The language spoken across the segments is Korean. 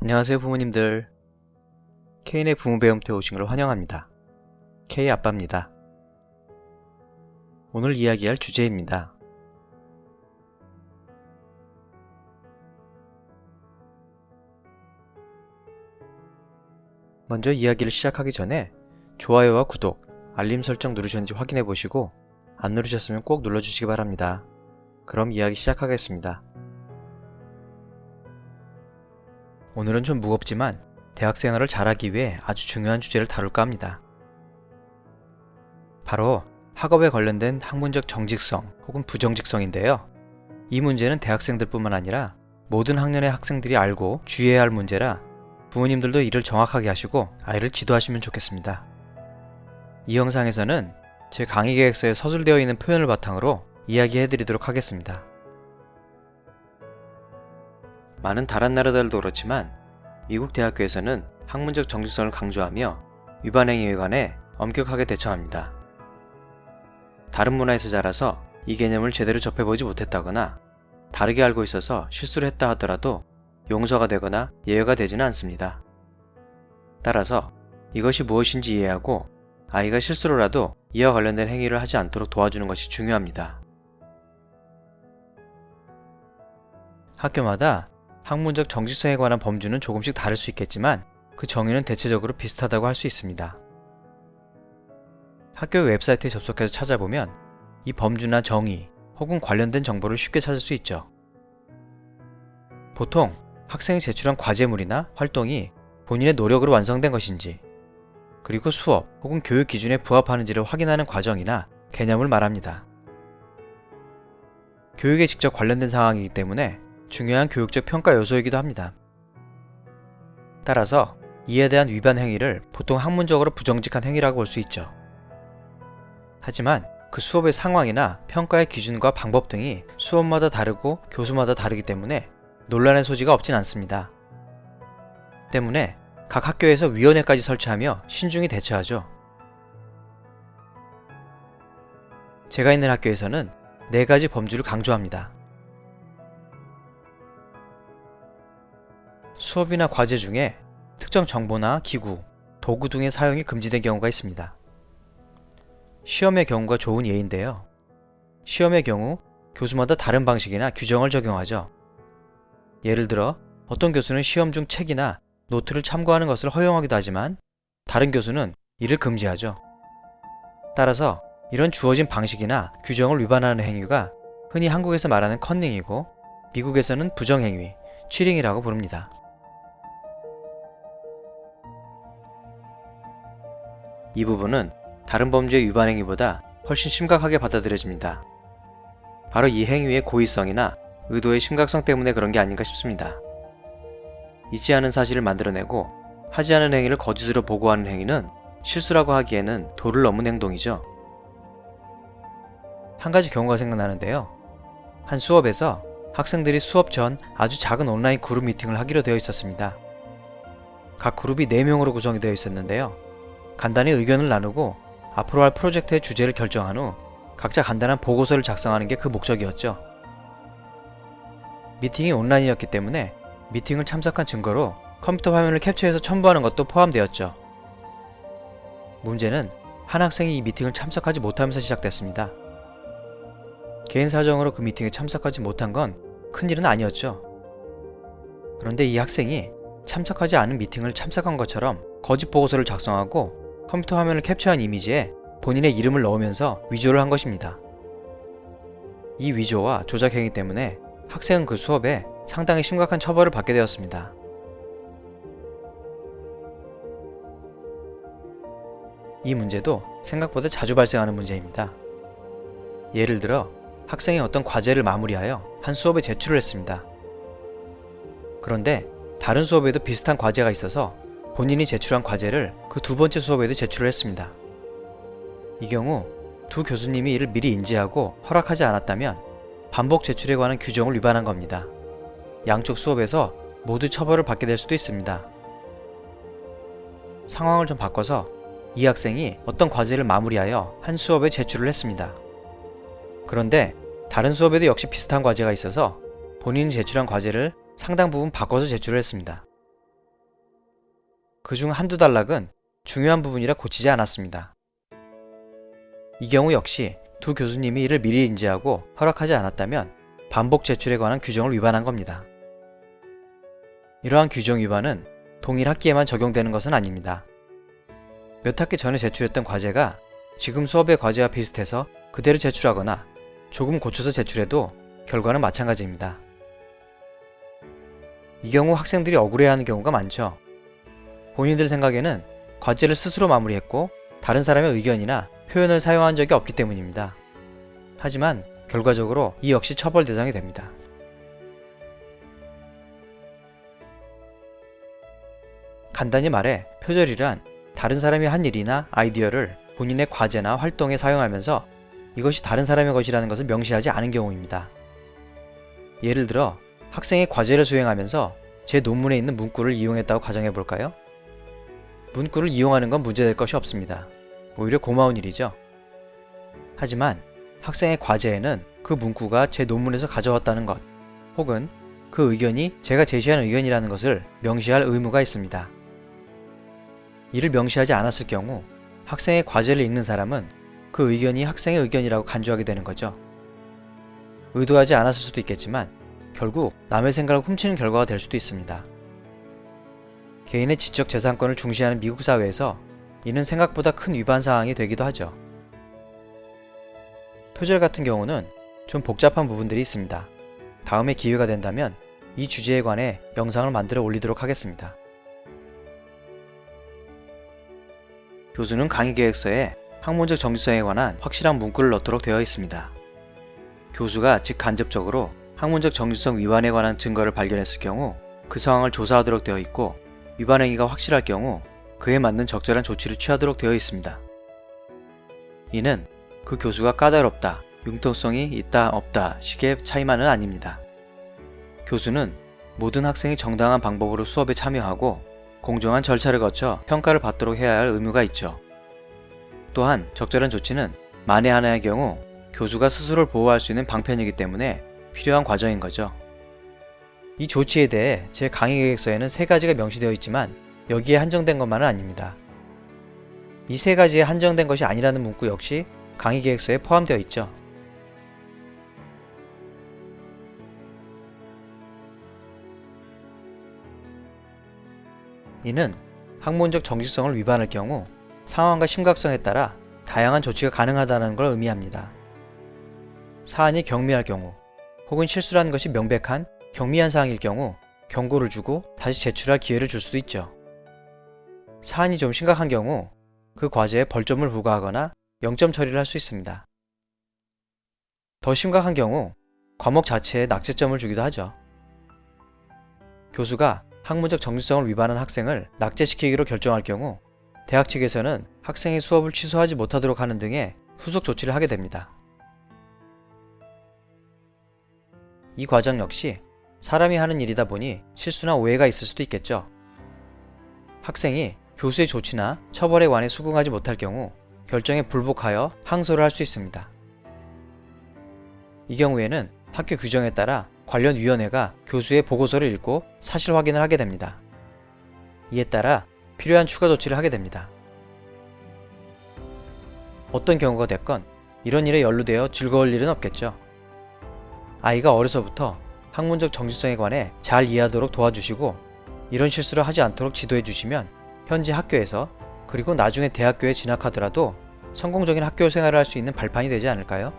안녕하세요 부모님들. 케인의 부모 배움터에 오신 걸 환영합니다. K 아빠입니다. 오늘 이야기할 주제입니다. 먼저 이야기를 시작하기 전에 좋아요와 구독, 알림 설정 누르셨는지 확인해 보시고 안 누르셨으면 꼭 눌러주시기 바랍니다. 그럼 이야기 시작하겠습니다 오늘은 좀 무겁지만 대학생활을 잘하기 위해 아주 중요한 주제를 다룰까 합니다. 바로 학업에 관련된 학문적 정직성 혹은 부정직성인데요. 이 문제는 대학생들뿐만 아니라 모든 학년의 학생들이 알고 주의해야 할 문제라 부모님들도 이를 정확하게 하시고 아이를 지도하시면 좋겠습니다. 이 영상에서는 제 강의 계획서에 서술되어 있는 표현을 바탕으로 이야기해 드리도록 하겠습니다. 많은 다른 나라들도 그렇지만 미국 대학교에서는 학문적 정직성을 강조하며 위반 행위에 관해 엄격하게 대처합니다. 다른 문화에서 자라서 이 개념을 제대로 접해보지 못했다거나 다르게 알고 있어서 실수를 했다 하더라도 용서가 되거나 예외가 되지는 않습니다. 따라서 이것이 무엇인지 이해하고 아이가 실수로라도 이와 관련된 행위를 하지 않도록 도와주는 것이 중요합니다. 학교마다 학문적 정직성에 관한 범주는 조금씩 다를 수 있겠지만 그 정의는 대체적으로 비슷하다고 할 수 있습니다. 학교 웹사이트에 접속해서 찾아보면 이 범주나 정의 혹은 관련된 정보를 쉽게 찾을 수 있죠. 보통 학생이 제출한 과제물이나 활동이 본인의 노력으로 완성된 것인지 그리고 수업 혹은 교육 기준에 부합하는지를 확인하는 과정이나 개념을 말합니다. 교육에 직접 관련된 상황이기 때문에 중요한 교육적 평가 요소이기도 합니다. 따라서 이에 대한 위반 행위를 보통 학문적으로 부정직한 행위라고 볼 수 있죠. 하지만 그 수업의 상황이나 평가의 기준과 방법 등이 수업마다 다르고 교수마다 다르기 때문에 논란의 소지가 없진 않습니다. 때문에 각 학교에서 위원회까지 설치하며 신중히 대처하죠. 제가 있는 학교에서는 네 가지 범주를 강조합니다. 수업이나 과제 중에 특정 정보나 기구, 도구 등의 사용이 금지된 경우가 있습니다. 시험의 경우가 좋은 예인데요. 시험의 경우 교수마다 다른 방식이나 규정을 적용하죠. 예를 들어 어떤 교수는 시험 중 책이나 노트를 참고하는 것을 허용하기도 하지만 다른 교수는 이를 금지하죠. 따라서 이런 주어진 방식이나 규정을 위반하는 행위가 흔히 한국에서 말하는 컨닝이고 미국에서는 부정행위, 치링이라고 부릅니다. 이 부분은 다른 범죄의 위반 행위보다 훨씬 심각하게 받아들여집니다. 바로 이 행위의 고의성이나 의도의 심각성 때문에 그런 게 아닌가 싶습니다. 있지 않은 사실을 만들어내고 하지 않은 행위를 거짓으로 보고하는 행위는 실수라고 하기에는 도를 넘은 행동이죠. 한 가지 경우가 생각나는데요. 한 수업에서 학생들이 수업 전 아주 작은 온라인 그룹 미팅을 하기로 되어 있었습니다. 각 그룹이 4명으로 구성이 되어 있었는데요. 간단히 의견을 나누고 앞으로 할 프로젝트의 주제를 결정한 후 각자 간단한 보고서를 작성하는 게 그 목적이었죠. 미팅이 온라인이었기 때문에 미팅을 참석한 증거로 컴퓨터 화면을 캡처해서 첨부하는 것도 포함되었죠. 문제는 한 학생이 이 미팅을 참석하지 못하면서 시작됐습니다. 개인 사정으로 그 미팅에 참석하지 못한 건 큰일은 아니었죠. 그런데 이 학생이 참석하지 않은 미팅을 참석한 것처럼 거짓 보고서를 작성하고 컴퓨터 화면을 캡처한 이미지에 본인의 이름을 넣으면서 위조를 한 것입니다. 이 위조와 조작 행위 때문에 학생은 그 수업에 상당히 심각한 처벌을 받게 되었습니다. 이 문제도 생각보다 자주 발생하는 문제입니다. 예를 들어 학생이 어떤 과제를 마무리하여 한 수업에 제출을 했습니다. 그런데 다른 수업에도 비슷한 과제가 있어서 본인이 제출한 과제를 그 두 번째 수업에도 제출을 했습니다. 이 경우 두 교수님이 이를 미리 인지하고 허락하지 않았다면 반복 제출에 관한 규정을 위반한 겁니다. 양쪽 수업에서 모두 처벌을 받게 될 수도 있습니다. 상황을 좀 바꿔서 이 학생이 어떤 과제를 마무리하여 한 수업에 제출을 했습니다. 그런데 다른 수업에도 역시 비슷한 과제가 있어서 본인이 제출한 과제를 상당 부분 바꿔서 제출을 했습니다. 그중 한두 단락은 중요한 부분이라 고치지 않았습니다. 이 경우 역시 두 교수님이 이를 미리 인지하고 허락하지 않았다면 반복 제출에 관한 규정을 위반한 겁니다. 이러한 규정 위반은 동일 학기에만 적용되는 것은 아닙니다. 몇 학기 전에 제출했던 과제가 지금 수업의 과제와 비슷해서 그대로 제출하거나 조금 고쳐서 제출해도 결과는 마찬가지입니다. 이 경우 학생들이 억울해하는 경우가 많죠. 본인들 생각에는 과제를 스스로 마무리했고 다른 사람의 의견이나 표현을 사용한 적이 없기 때문입니다. 하지만 결과적으로 이 역시 처벌 대상이 됩니다. 간단히 말해 표절이란 다른 사람이 한 일이나 아이디어를 본인의 과제나 활동에 사용하면서 이것이 다른 사람의 것이라는 것을 명시하지 않은 경우입니다. 예를 들어 학생이 과제를 수행하면서 제 논문에 있는 문구를 이용했다고 가정해 볼까요? 문구를 이용하는 건 문제될 것이 없습니다. 오히려 고마운 일이죠. 하지만 학생의 과제에는 그 문구가 제 논문에서 가져왔다는 것, 혹은 그 의견이 제가 제시한 의견이라는 것을 명시할 의무가 있습니다. 이를 명시하지 않았을 경우 학생의 과제를 읽는 사람은 그 의견이 학생의 의견이라고 간주하게 되는 거죠. 의도하지 않았을 수도 있겠지만 결국 남의 생각을 훔치는 결과가 될 수도 있습니다. 개인의 지적 재산권을 중시하는 미국 사회에서 이는 생각보다 큰 위반 사항이 되기도 하죠. 표절 같은 경우는 좀 복잡한 부분들이 있습니다. 다음에 기회가 된다면 이 주제에 관해 영상을 만들어 올리도록 하겠습니다. 교수는 강의 계획서에 학문적 정지성에 관한 확실한 문구를 넣도록 되어 있습니다. 교수가 즉 간접적으로 학문적 정지성 위반에 관한 증거를 발견했을 경우 그 상황을 조사하도록 되어 있고 위반 행위가 확실할 경우 그에 맞는 적절한 조치를 취하도록 되어 있습니다. 이는 그 교수가 까다롭다, 융통성이 있다, 없다 식의 차이만은 아닙니다. 교수는 모든 학생이 정당한 방법으로 수업에 참여하고 공정한 절차를 거쳐 평가를 받도록 해야 할 의무가 있죠. 또한 적절한 조치는 만에 하나의 경우 교수가 스스로를 보호할 수 있는 방편이기 때문에 필요한 과정인 거죠. 이 조치에 대해 제 강의 계획서에는 세 가지가 명시되어 있지만 여기에 한정된 것만은 아닙니다. 이 세 가지에 한정된 것이 아니라는 문구 역시 강의 계획서에 포함되어 있죠. 이는 학문적 정직성을 위반할 경우 상황과 심각성에 따라 다양한 조치가 가능하다는 걸 의미합니다. 사안이 경미할 경우 혹은 실수라는 것이 명백한 경미한 사항일 경우 경고를 주고 다시 제출할 기회를 줄 수도 있죠. 사안이 좀 심각한 경우 그 과제에 벌점을 부과하거나 0점 처리를 할 수 있습니다. 더 심각한 경우 과목 자체에 낙제점을 주기도 하죠. 교수가 학문적 정직성을 위반한 학생을 낙제시키기로 결정할 경우 대학 측에서는 학생이 수업을 취소하지 못하도록 하는 등의 후속 조치를 하게 됩니다. 이 과정 역시 사람이 하는 일이다 보니 실수나 오해가 있을 수도 있겠죠. 학생이 교수의 조치나 처벌에 관해 수긍하지 못할 경우 결정에 불복하여 항소를 할 수 있습니다. 이 경우에는 학교 규정에 따라 관련 위원회가 교수의 보고서를 읽고 사실 확인을 하게 됩니다. 이에 따라 필요한 추가 조치를 하게 됩니다. 어떤 경우가 됐건 이런 일에 연루되어 즐거울 일은 없겠죠. 아이가 어려서부터 학문적 정직성에 관해 잘 이해하도록 도와주시고 이런 실수를 하지 않도록 지도해 주시면 현재 학교에서 그리고 나중에 대학교에 진학하더라도 성공적인 학교 생활을 할 수 있는 발판이 되지 않을까요?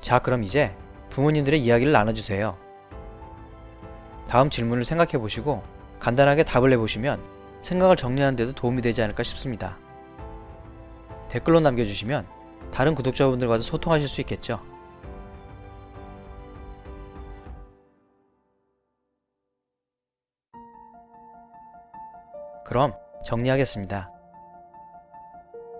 자, 그럼 이제 부모님들의 이야기를 나눠주세요. 다음 질문을 생각해 보시고 간단하게 답을 내보시면 생각을 정리하는 데도 도움이 되지 않을까 싶습니다. 댓글로 남겨주시면 다른 구독자분들과도 소통하실 수 있겠죠. 그럼 정리하겠습니다.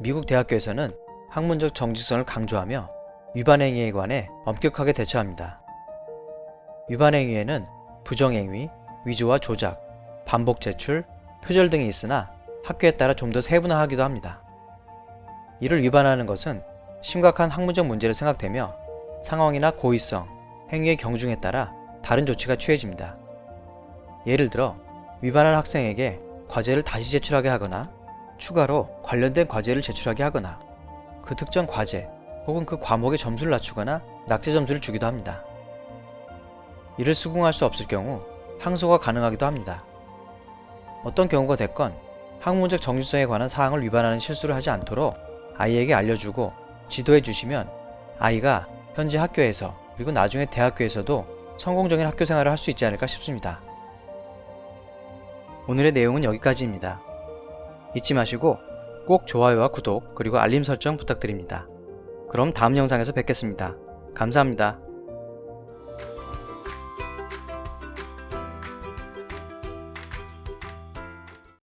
미국 대학교에서는 학문적 정직성을 강조하며 위반행위에 관해 엄격하게 대처합니다. 위반행위에는 부정행위, 위조와 조작, 반복 제출, 표절 등이 있으나 학교에 따라 좀 더 세분화하기도 합니다. 이를 위반하는 것은 심각한 학문적 문제로 생각되며 상황이나 고의성, 행위의 경중에 따라 다른 조치가 취해집니다. 예를 들어 위반한 학생에게 과제를 다시 제출하게 하거나 추가로 관련된 과제를 제출하게 하거나 그 특정 과제 혹은 그 과목의 점수를 낮추거나 낙제 점수를 주기도 합니다. 이를 수긍할 수 없을 경우 항소가 가능하기도 합니다. 어떤 경우가 됐건 학문적 정신성에 관한 사항을 위반하는 실수를 하지 않도록 아이에게 알려주고 지도해 주시면 아이가 현재 학교에서 그리고 나중에 대학교에서도 성공적인 학교 생활을 할 수 있지 않을까 싶습니다. 오늘의 내용은 여기까지입니다. 잊지 마시고 꼭 좋아요와 구독 그리고 알림 설정 부탁드립니다. 그럼 다음 영상에서 뵙겠습니다. 감사합니다.